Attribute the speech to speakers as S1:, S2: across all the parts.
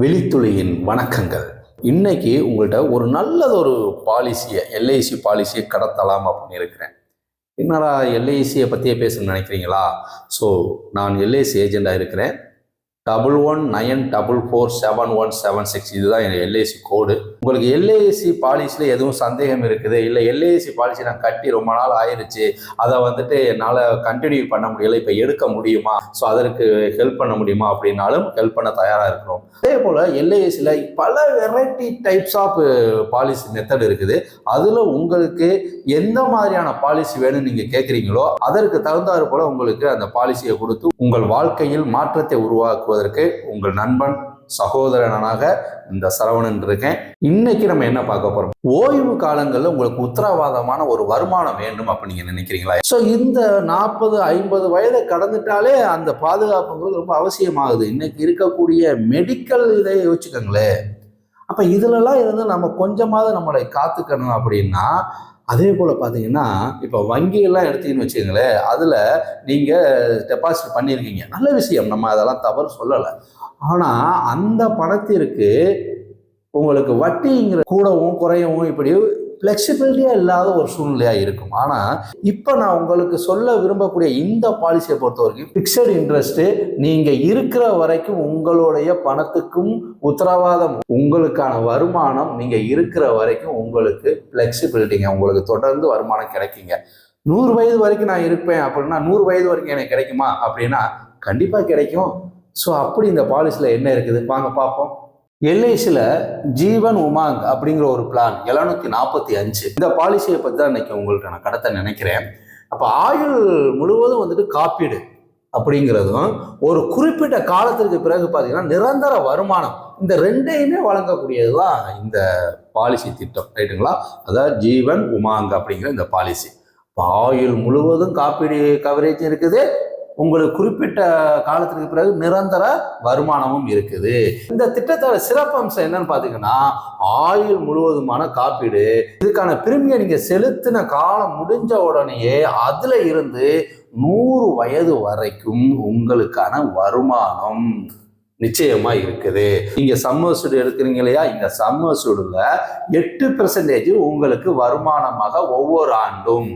S1: வெளித்துளியின் வணக்கங்கள். இன்னைக்கு உங்கள்கிட்ட ஒரு நல்லது ஒரு பாலிசியை எல்ஐசி பாலிசியை கடத்தலாம் அப்படின்னு இருக்கிறேன். என்னடா எல்ஐசியை பற்றியே பேசணும்னு நினைக்கிறீங்களா? ஸோ நான் எல்ஐசி ஏஜெண்டாக இருக்கிறேன். Double one nine double four seven one seven six இதுதான் என் எல்ஐசி கோடு உங்களுக்கு எல்ஐசி பாலிசியில் எதுவும் சந்தேகம் இருக்குது? இல்லை எல்ஐசி பாலிசி நான் கட்டி ரொம்ப நாள் ஆயிடுச்சு அதை வந்துட்டு என்னால் கண்டினியூ பண்ண முடியல. இப்போ எடுக்க முடியுமா? ஸோ அதற்கு ஹெல்ப் பண்ண முடியுமா? அப்படின்னாலும் ஹெல்ப் பண்ண தயாராக இருக்கிறோம். அதே போல் எல்ஐசியில் பல variety types of policy method இருக்குது. அதில் உங்களுக்கு எந்த மாதிரியான பாலிசி வேணும்னு நீங்கள் கேட்குறீங்களோ அதற்கு தகுந்தாறு போல் உங்களுக்கு அந்த பாலிசியை கொடுத்து உங்கள் வாழ்க்கையில் மாற்றத்தை உருவாக்கும் உருவாக்குவதற்கு உங்கள் நண்பன் சகோதரனாக இந்த சரவணன் இருக்கேன். இன்னைக்கு நம்ம என்ன பார்க்க போறோம்? ஓய்வு காலங்களில் உங்களுக்கு உத்தரவாதமான ஒரு வருமானம் வேண்டும் அப்படின்னு நீங்க நினைக்கிறீங்களா? ஸோ இந்த நாற்பது ஐம்பது வயதை கடந்துட்டாலே அந்த பாதுகாப்புங்கிறது ரொம்ப அவசியமாகுது. இன்னைக்கு இருக்கக்கூடிய மெடிக்கல் இதை யோசிச்சுக்கோங்களேன். அப்போ இதுலலாம் இருந்து நம்ம கொஞ்சமாவது நம்மளை காத்துக்கணும் அப்படின்னா அதே போல் பார்த்தீங்கன்னா இப்போ வங்கியெல்லாம் எடுத்தீங்கன்னு வச்சுக்கோங்களேன் அதில் நீங்கள் டெபாசிட் பண்ணியிருக்கீங்க. நல்ல விஷயம். நம்ம அதெல்லாம் தவறு சொல்லலை. ஆனால் அந்த பணத்திற்கு உங்களுக்கு வட்டிங்கிற கூடவும் குறையவும் இப்படி ஃப்ளெக்சிபிலிட்டியாக இல்லாத ஒரு சூழ்நிலையாக இருக்கும். ஆனால் இப்போ நான் உங்களுக்கு சொல்ல விரும்பக்கூடிய இந்த பாலிசியை பொறுத்த வரைக்கும் ஃபிக்ஸட் இன்ட்ரெஸ்ட்டு நீங்கள் இருக்கிற வரைக்கும் உங்களுடைய பணத்துக்கும் உத்தரவாதம் உங்களுக்கான வருமானம் நீங்கள் இருக்கிற வரைக்கும் உங்களுக்கு ஃப்ளெக்சிபிலிட்டிங்க உங்களுக்கு தொடர்ந்து வருமானம் கிடைக்குங்க. நூறு வயது வரைக்கும் நான் இருப்பேன் அப்படின்னா நூறு வயது வரைக்கும் எனக்கு கிடைக்குமா அப்படின்னா கண்டிப்பாக கிடைக்கும். ஸோ அப்படி இந்த பாலிசியில் என்ன இருக்குது? வாங்க பார்ப்போம். எல்ஐசியில் ஜீவன் உமாங் அப்படிங்கிற ஒரு பிளான் எழுநூத்தி நாற்பத்தி அஞ்சு. இந்த பாலிசியை பற்றி தான் இன்னைக்கு உங்கள்கிட்ட நான் கடத்த நினைக்கிறேன். அப்போ ஆயுள் முழுவதும் வந்துட்டு காப்பீடு அப்படிங்கிறதும் ஒரு குறிப்பிட்ட காலத்திற்கு பிறகு பார்த்தீங்கன்னா நிரந்தர வருமானம் இந்த ரெண்டையுமே வழங்கக்கூடியது தான் இந்த பாலிசி திட்டம் ரைட்டுங்களா? அதாவது ஜீவன் உமாங் அப்படிங்கிற இந்த பாலிசி இப்போ ஆயுள் முழுவதும் காப்பீடு கவரேஜ் இருக்குது உங்களுக்கு குறிப்பிட்ட காலத்திற்கு பிறகு நிரந்தர வருமானமும் இருக்குது. இந்த திட்டத்தோட சிறப்பம்சம் என்னன்னு பார்த்தீங்கன்னா ஆயுள் முழுவதுமான காப்பீடு இதுக்கான பிரிமியை நீங்க செலுத்தின காலம் முடிஞ்ச உடனேயே அதுல இருந்து நூறு வயது வரைக்கும் உங்களுக்கான வருமானம் நிச்சயமா இருக்குது. நீங்க சம்மர்சூடு எடுக்கிறீங்க இல்லையா? இந்த சம்மர்சூடுல எட்டு பெர்சன்டேஜ் உங்களுக்கு வருமானமாக ஒவ்வொரு ஆண்டும்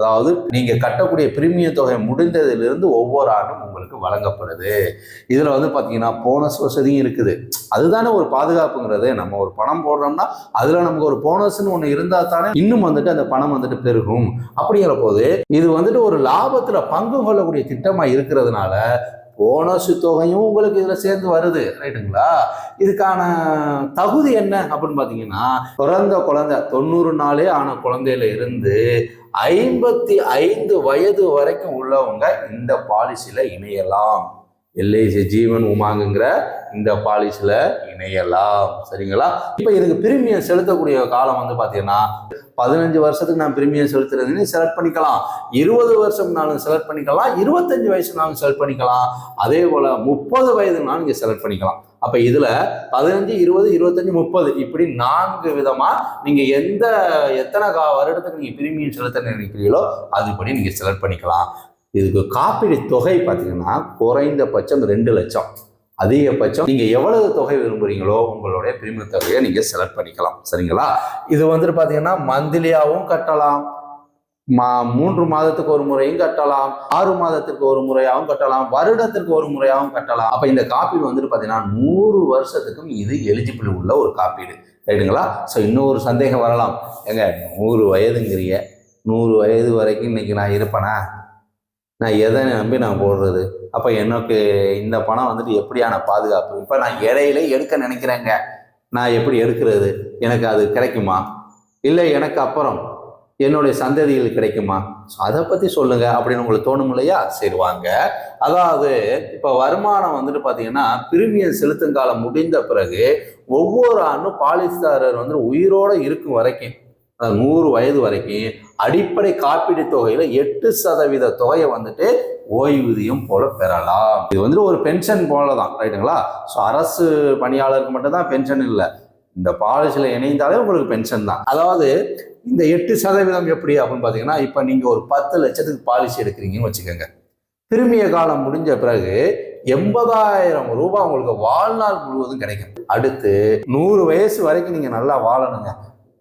S1: அதாவது நீங்க கட்டக்கூடிய பிரீமிய தொகை முடிந்ததிலிருந்து ஒவ்வொரு ஆண்டும் உங்களுக்கு வழங்கப்படுது. இதுல வந்து பாத்தீங்கன்னா போனஸ் வசதியும் இருக்குது. அதுதானே ஒரு பாதுகாப்புங்கிறது. நம்ம ஒரு பணம் போடுறோம்னா அதுல நமக்கு ஒரு போனஸ்னு ஒன்று இருந்தா தானே இன்னும் வந்துட்டு அந்த பணம் வந்துட்டு பெருகும். அப்படிங்கிற போது இது வந்துட்டு ஒரு லாபத்துல பங்கு கொள்ளக்கூடிய திட்டமா இருக்கிறதுனால போனஸ் தொகையும் உங்களுக்கு இதில் சேர்ந்து வருது ரைட்டுங்களா இதுக்கான தகுதி என்ன அப்படின்னு பார்த்தீங்கன்னா பிறந்த குழந்தை தொண்ணூறு நாளே ஆன குழந்தையில இருந்து ஐம்பத்தி ஐந்து வயது வரைக்கும் உள்ளவங்க இந்த பாலிசியில் இணையலாம். எல்ஐசி ஜீவன் உமாங்குங்கிற இந்த பாலிசியில் இணையலாம். சரிங்களா? இப்போ இதுக்கு பிரீமியம் செலுத்தக்கூடிய காலம் வந்து பார்த்தீங்கன்னா பதினஞ்சு வருஷத்துக்கு நான் பிரீமியம் செலுத்துறதுன்னு செலக்ட் பண்ணிக்கலாம். இருபது வருஷம்னாலும் செலக்ட் பண்ணிக்கலாம். இருபத்தஞ்சு வயசுனாலும் செலக்ட் பண்ணிக்கலாம். அதே போல் முப்பது வயதுனாலும் இங்கே செலக்ட் பண்ணிக்கலாம். அப்போ இதில் பதினஞ்சு இருபது இருபத்தஞ்சு முப்பது இப்படி நான்கு விதமாக நீங்கள் எந்த எத்தனை கா வருடத்துக்கு நீங்கள் பிரீமியம் செலுத்த நினைக்கிறீங்களோ அதுபடி நீங்கள் செலக்ட் பண்ணிக்கலாம். இதுக்கு காப்பீடு தொகை பார்த்தீங்கன்னா குறைந்தபட்சம் ரெண்டு லட்சம். அதிகபட்சம் நீங்க எவ்வளவு தொகை விரும்புறீங்களோ உங்களுடைய பிரீமியம் தொகையை நீங்க செலக்ட் பண்ணிக்கலாம். சரிங்களா? இது வந்துட்டு பாத்தீங்கன்னா மந்த்லியாகவும் கட்டலாம். மா மூன்று மாதத்துக்கு ஒரு முறையும் கட்டலாம். ஆறு மாதத்துக்கு ஒரு முறையாகவும் கட்டலாம். வருடத்திற்கு ஒரு முறையாகவும் கட்டலாம். அப்ப இந்த காப்பீடு வந்துட்டு பாத்தீங்கன்னா நூறு வருஷத்துக்கும் இது எலிஜிபிள் உள்ள ஒரு காப்பீடு. ரைட்டுங்களா ஸோ இன்னொரு சந்தேகம் வரலாம். ஏங்க நூறு வயதுங்கிறிய நூறு வயது வரைக்கும் இன்னைக்கு நான் இருப்பேனா? நான் எதை நம்பி நான் போடுறது? அப்போ எனக்கு இந்த பணம் வந்துட்டு எப்படியான பாதுகாப்பு? இப்போ நான் இடையில எடுக்க நினைக்கிறேங்க. நான் எப்படி எடுக்கிறது? எனக்கு அது கிடைக்குமா? இல்லை எனக்கு அப்புறம் என்னுடைய சந்ததிகள் கிடைக்குமா? ஸோ அதை பற்றி சொல்லுங்க அப்படின்னு உங்களுக்கு தோணும் இல்லையா? சரி வாங்க. அதாவது இப்போ வருமானம் வந்துட்டு பார்த்தீங்கன்னா பிரிமியம் செலுத்தும் காலம் முடிந்த பிறகு ஒவ்வொரு ஆண்டும் பாலிசிதாரர் வந்து உயிரோடு இருக்கும் வரைக்கும் நூறு வயது வரைக்கும் அடிப்படை காப்பீடு தொகையில் எட்டு சதவீத தொகையை வந்துட்டு ஓய்வூதியம் போல பெறலாம். இது வந்துட்டு ஒரு பென்ஷன் போல தான் ரைட்டுங்களா? ஸோ அரசு பணியாளருக்கு மட்டும்தான் பென்ஷன் இல்லை. இந்த பாலிசியில் இணைந்தாலே உங்களுக்கு பென்ஷன் தான். அதாவது இந்த எட்டு சதவீதம் எப்படி அப்படின்னு பார்த்தீங்கன்னா இப்போ நீங்கள் ஒரு பத்து லட்சத்துக்கு பாலிசி எடுக்கிறீங்கன்னு வச்சுக்கோங்க. திரும்பிய காலம் முடிஞ்ச பிறகு எண்பதாயிரம் ரூபாய் உங்களுக்கு வாழ்நாள் முழுவதும் கிடைக்கும். அடுத்து நூறு வயசு வரைக்கும் நீங்கள் நல்லா வாழணுங்க.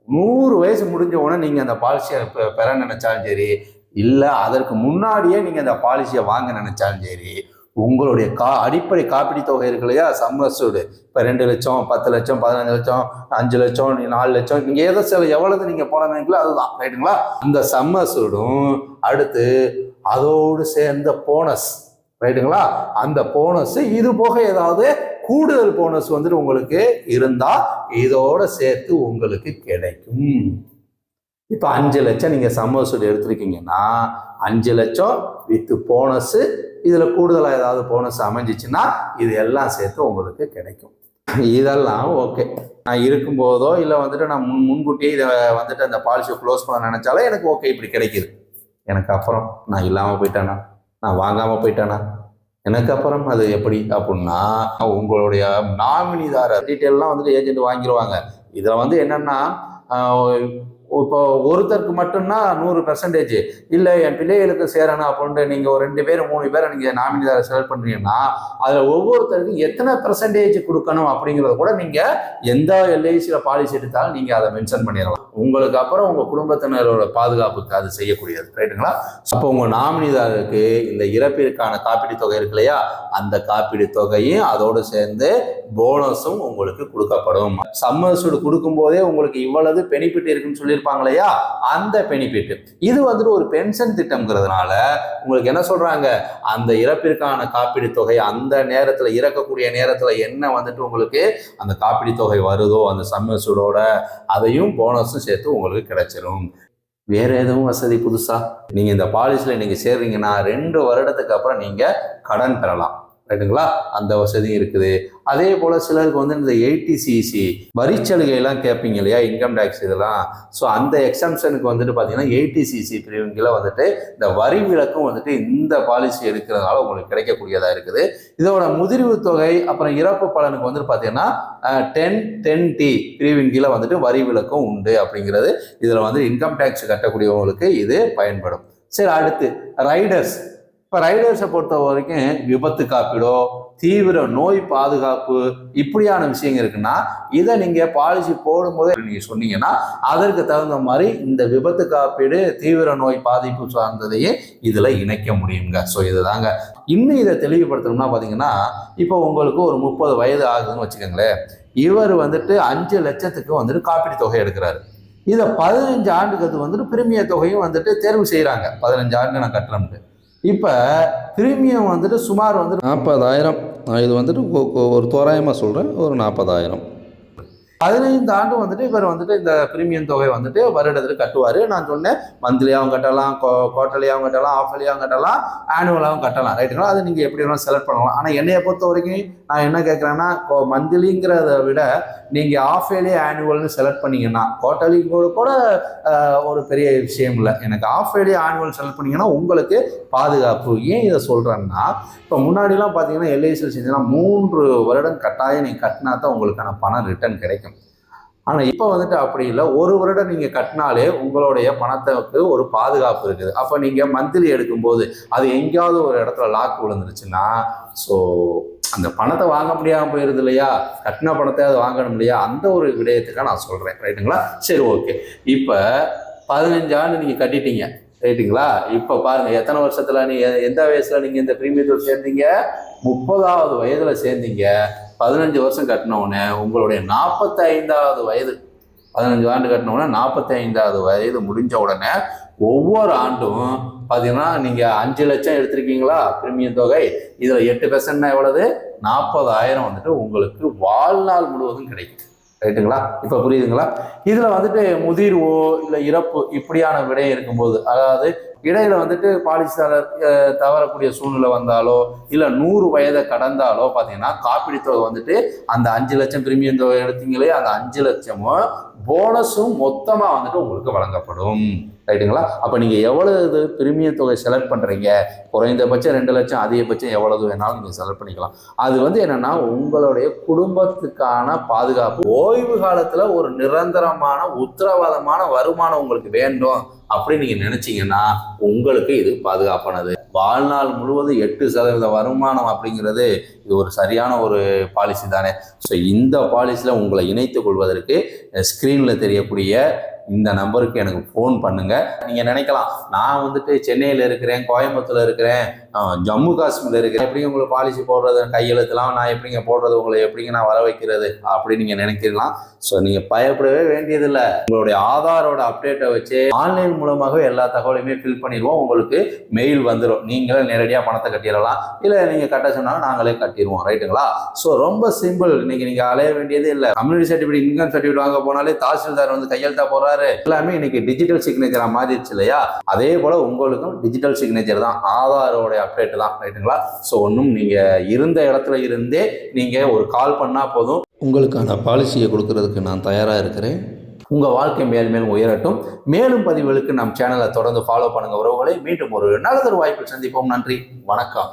S1: நூறு வயசு முடிஞ்ச உடனே நீங்கள் அந்த பாலிசியை பெற நினைச்சாலும் சரி இல்லை அதற்கு முன்னாடியே நீங்கள் அந்த பாலிசியை வாங்க நினைச்சாலும் சரி உங்களுடைய கா அடிப்படை காப்பீடு தொகை இருக்கு இல்லையா? சம்மர்சூடு இப்போ ரெண்டு லட்சம் பத்து லட்சம் பதினஞ்சு லட்சம் அஞ்சு லட்சம் நாலு லட்சம் நீங்கள் ஏதோ சில எவ்வளவு நீங்கள் போட அதுதான். ரைட்டுங்களா? அந்த சம்மர்சூடும் அடுத்து அதோடு சேர்ந்த போனஸ் ரைட்டுங்களா? அந்த போனஸ் இது போக ஏதாவது கூடுதல் போனஸ் வந்துட்டு உங்களுக்கு இருந்தா இதோட சேர்த்து உங்களுக்கு கிடைக்கும். இப்போ அஞ்சு லட்சம் நீங்கள் சம்மர்சூட் எடுத்திருக்கீங்கன்னா அஞ்சு லட்சம் வித்து போனஸு இதில் கூடுதலாக ஏதாவது போனஸ் அமைஞ்சிச்சுன்னா இது எல்லாம் சேர்த்து உங்களுக்கு கிடைக்கும். இதெல்லாம் ஓகே நான் இருக்கும்போதோ இல்லை வந்துட்டு நான் முன் முன்கூட்டியே இதை வந்துட்டு அந்த பாலிசியை க்ளோஸ் பண்ண நினச்சாலும் எனக்கு ஓகே இப்படி கிடைக்குது. எனக்கு அப்புறம் நான் இல்லாமல் போயிட்டேனா? நான் வாங்காமல் போயிட்டேனா? எனக்கு அப்புறம் அது எப்படி? அப்படின்னா உங்களுடைய நாமினிதாரர் டீட்டெயிலெலாம் வந்துட்டு ஏஜென்ட் வாங்கிடுவாங்க இதில் வந்து என்னென்னா இப்போ ஒருத்தருக்கு மட்டும்னா நூறு பெர்சன்டேஜ் இல்லை என் பிள்ளைகளுக்கு சேரணும் அப்படின்ட்டு நீங்கள் ஒரு ரெண்டு பேர் மூணு பேரை நீங்கள் நாமினிதாரை செலக்ட் பண்ணுறீங்கன்னா அதில் ஒவ்வொருத்தருக்கும் எத்தனை பெர்சன்டேஜ் கொடுக்கணும் அப்படிங்கிறத கூட நீங்கள் எந்த எல்ஐசியில் பாலிசி எடுத்தாலும் நீங்கள் அதை மென்ஷன் பண்ணிடலாம். உங்களுக்கு அப்புறம் உங்கள் குடும்பத்தினரோட பாதுகாப்புக்கு அது செய்யக்கூடியது. ரைட்டுங்களா அப்போ உங்கள் நாமினிதாருக்கு இந்த இறப்பிற்கான காப்பீடு தொகை இருக்கு இல்லையா? அந்த காப்பீடு தொகையும் அதோடு சேர்ந்து போனஸும் உங்களுக்கு கொடுக்கப்படும். சம்மர்சூடு கொடுக்கும்போதே உங்களுக்கு இவ்வளவு பெனிஃபிட் இருக்குன்னு சொல்லி சொல்லியிருப்பாங்க இல்லையா அந்த பெனிஃபிட் இது வந்துட்டு ஒரு பென்ஷன் திட்டம்ங்கிறதுனால உங்களுக்கு என்ன சொல்றாங்க? அந்த இறப்பிற்கான காப்பீடு தொகை அந்த நேரத்தில் இறக்கக்கூடிய நேரத்தில் என்ன வந்துட்டு உங்களுக்கு அந்த காப்பீடு தொகை வருதோ அந்த சம்மசூடோட அதையும் போனஸும் சேர்த்து உங்களுக்கு கிடைச்சிரும். வேற எதுவும் வசதி புதுசா? நீங்க இந்த பாலிசியில் இன்னைக்கு சேர்றீங்கன்னா ரெண்டு வருடத்துக்கு அப்புறம் நீங்க கடன் பெறலாம். ரைட்டுங்களா அந்த வசதியும் இருக்குது. அதே போல் சிலருக்கு வந்து இந்த எயிட்டி சிசி வரிச்சலுகை கேட்பீங்க இல்லையா? இன்கம் டேக்ஸ் இதெல்லாம். ஸோ அந்த எக்ஸம்ஷனுக்கு வந்துட்டு பார்த்தீங்கன்னா எயிட்டி சிசி பிரிவுகளை வந்துட்டு இந்த வரி விலக்கும் வந்துட்டு இந்த பாலிசி எடுக்கிறதுனால உங்களுக்கு கிடைக்கக்கூடியதாக இருக்குது. இதோட முதிர்வு தொகை அப்புறம் இறப்பு பலனுக்கு வந்துட்டு பார்த்தீங்கன்னா டென் டென் டி பிரிவின் கீழே வந்துட்டு வரி விலக்கும் உண்டு அப்படிங்கிறது. இதில் வந்து இன்கம் டேக்ஸ் கட்டக்கூடியவங்களுக்கு இது பயன்படும். சரி அடுத்து ரைடர்ஸ் இப்போ ரைடர்ஸை பொறுத்த வரைக்கும் விபத்து காப்பீடோ தீவிர நோய் பாதுகாப்பு இப்படியான விஷயங்கள் இருக்குன்னா இதை நீங்கள் பாலிசி போடும்போதே நீங்கள் சொன்னீங்கன்னா அதற்கு தகுந்த மாதிரி இந்த விபத்து காப்பீடு தீவிர நோய் பாதிப்பு சார்ந்ததையே இதில் இணைக்க முடியுங்க. ஸோ இதுதாங்க. இன்னும் இதை தெளிவுபடுத்தணும்னா பார்த்தீங்கன்னா இப்போ உங்களுக்கு ஒரு முப்பது வயது ஆகுதுன்னு வச்சுக்கோங்களேன். இவர் வந்துட்டு அஞ்சு லட்சத்துக்கு வந்துட்டு காப்பீடு தொகை எடுக்கிறாரு. இதை பதினஞ்சு ஆண்டுக்கு அது வந்துட்டு பிரிமிய தொகையும் வந்துட்டு தேர்வு செய்கிறாங்க பதினஞ்சு ஆண்டு நான் கட்டுறேன்ட்டு இப்போ பிரீமியம் வந்துட்டு சுமார் வந்துட்டு
S2: நாற்பதாயிரம் நான் இது வந்துட்டு ஒரு தோராயமாக சொல்கிறேன் ஒரு நாற்பதாயிரம்
S1: பதினைந்து ஆண்டு வந்துட்டு இவர் வந்துட்டு இந்த பிரீமியம் தொகை வந்துட்டு வருடத்துக்கு கட்டுவார். நான் சொன்னேன் மந்த்லியாகவும் கட்டலாம் குவார்டர்லியாகவும் கட்டலாம் ஆஃபர்லியாகவும் கட்டலாம் ஆனுவலாகவும் கட்டலாம். ரைட்டுங்களா அது நீங்கள் எப்படி வேணாலும் செலக்ட் பண்ணலாம். ஆனால் என்னைய பொறுத்த வரைக்கும் நான் என்ன கேட்குறேன்னா மந்த்லிங்கிறத விட நீங்கள் ஆஃபேலி ஆனுவல்னு செலக்ட் பண்ணீங்கன்னா குவார்டர்லி கூட கூட ஒரு பெரிய விஷயம் இல்லை. எனக்கு ஆஃபேலி ஆனுவல் செலக்ட் பண்ணீங்கன்னா உங்களுக்கு பாதுகாப்பு. ஏன் இதை சொல்கிறேன்னா இப்போ முன்னாடிலாம் பார்த்தீங்கன்னா எல்ஐசியில் செஞ்சீங்கன்னா மூன்று வருடம் கட்டாயம் நீங்கள் கட்டினா தான் உங்களுக்கான பணம் ரிட்டர்ன் கிடைக்கும். ஆனால் இப்போ வந்துட்டு அப்படி இல்லை. ஒரு வருடம் நீங்கள் கட்டினாலே உங்களுடைய பணத்துக்கு ஒரு பாதுகாப்பு இருக்குது. அப்போ நீங்கள் மந்த்லி எடுக்கும்போது அது எங்கேயாவது ஒரு இடத்துல லாக் விழுந்துருச்சுன்னா ஸோ அந்த பணத்தை வாங்க முடியாமல் போயிருது இல்லையா? கட்டின பணத்தை அது வாங்கணும் இல்லையா? அந்த ஒரு விடயத்துக்காக நான் சொல்கிறேன் ரைட்டுங்களா சரி ஓகே இப்போ பதினஞ்சாண்டு நீங்கள் கட்டிட்டீங்க. ரைட்டுங்களா இப்போ பாருங்கள் எத்தனை வருஷத்தில் நீங்கள் எ- எந்த வயசில் நீங்கள் இந்த பிரீமியத்தோடு சேர்ந்தீங்க? முப்பதாவது வயதில் சேர்ந்தீங்க. பதினஞ்சு வருஷம் கட்டின உடனே உங்களுடைய நாற்பத்தைந்தாவது வயது பதினஞ்சு ஆண்டு கட்டின உடனே நாற்பத்தி ஐந்தாவது வயது முடிஞ்ச உடனே ஒவ்வொரு ஆண்டும் பார்த்தீங்கன்னா நீங்கள் அஞ்சு லட்சம் எடுத்திருக்கீங்களா? பிரீமியம் தொகை. இதில் எட்டு பெர்சன்ட்னா எவ்வளவு? நாற்பதாயிரம் வந்துட்டு உங்களுக்கு வாழ்நாள் முழுவதும் கிடைக்கும் ரைட்டுங்களா இப்போ புரியுதுங்களா? இதில் வந்துட்டு முதிர்வோ இல்லை இறப்பு இப்படியான விடை இருக்கும்போது அதாவது இடையில வந்துட்டு பாலிசிதாரர் தவறக்கூடிய சூழ்நிலை வந்தாலோ இல்லை நூறு வயதை கடந்தாலோ பார்த்தீங்கன்னா காப்பீடு தொகை வந்துட்டு அந்த அஞ்சு லட்சம் பிரீமியம் தொகை எடுத்தீங்களே அந்த அஞ்சு லட்சமும் போனஸும் மொத்தமாக வந்துட்டு உங்களுக்கு வழங்கப்படும். ரைட்டுங்களா? அப்போ நீங்கள் எவ்வளவு பிரீமியம் தொகை செலக்ட் பண்ணுறீங்க குறைந்தபட்சம் ரெண்டு லட்சம் அதிகபட்சம் எவ்வளவு வேணாலும் நீங்கள் செலக்ட் பண்ணிக்கலாம். அது வந்து என்னன்னா உங்களுடைய குடும்பத்துக்கான பாதுகாப்பு ஓய்வு காலத்துல ஒரு நிரந்தரமான உத்தரவாதமான வருமானம் உங்களுக்கு வேண்டும். அப்படின்னு நீங்க நினைச்சீங்கன்னா உங்களுக்கு இது பாதுகாப்பானது. வாழ்நாள் முழுவதும் எட்டு சதவீத வருமானம் அப்படிங்கிறது இது ஒரு சரியான ஒரு பாலிசி தானே. ஸோ இந்த பாலிசியில் உங்களை இணைத்துக் கொள்வதற்கு ஸ்க்ரீனில் தெரியக்கூடிய இந்த நம்பருக்கு எனக்கு ஃபோன் பண்ணுங்க. நீங்கள் நினைக்கலாம் நான் வந்துட்டு சென்னையில் இருக்கிறேன் கோயம்புத்தூர்ல இருக்கிறேன் ஜம்மு காஷ்மீர்ல இருக்கிறேன். எப்படிங்க உங்களுக்கு பாலிசி போடுறது கையெழுத்துலாம் நான் எப்படிங்க போடுறது உங்களை எப்படிங்க நான் வர வைக்கிறது அப்படி நீங்கள் நினைக்கலாம் ஸோ நீங்கள் பயப்படவே வேண்டியதில்லை. உங்களுடைய ஆதாரோட அப்டேட்டை வச்சு ஆன்லைன் மூலமாகவே எல்லா தகவலையுமே ஃபில் பண்ணிடுவோம். உங்களுக்கு மெயில் வந்துடும் நீங்களே நேரடியாக பணத்தை கட்டிடலாம். இல்லை நீங்கள் கட்ட சொன்னாலும் நாங்களே கட்டிடுவோம். ரைட்டுங்களா ஸோ ரொம்ப சிம்பிள் இன்னைக்கு நீங்கள் அலைய வேண்டியதே இல்லை. கம்யூனிட்டி சர்டிஃபிகேட் இன்கம் சர்டிஃபிகேட் வாங்க போனாலே தாசில்தார் வந்து கையெழுத்தா போறாரு எல்லாமே இன்னைக்கு டிஜிட்டல் சிக்னேச்சரா மாறிடுச்சு இல்லையா? அதே போல உங்களுக்கும் டிஜிட்டல் சிக்னேச்சர் தான். ஆதாரோட அப்டேட் தான். ரைட்டுங்களா? ஸோ ஒன்றும் நீங்கள் இருந்த இடத்துல இருந்தே நீங்கள் ஒரு கால் பண்ணால் போதும்.
S2: உங்களுக்கான பாலிசியை கொடுக்கறதுக்கு நான் தயாராக இருக்கிறேன்.
S1: உங்கள் வாழ்க்கை மேல் மேலும் உயரட்டும். மேலும் பதிவுகளுக்கு நம் சேனலை தொடர்ந்து ஃபாலோ பண்ணுங்க உறவுகளை. மீண்டும் ஒரு நல்லதொரு வாய்ப்பில் சந்திப்போம். நன்றி. வணக்கம்.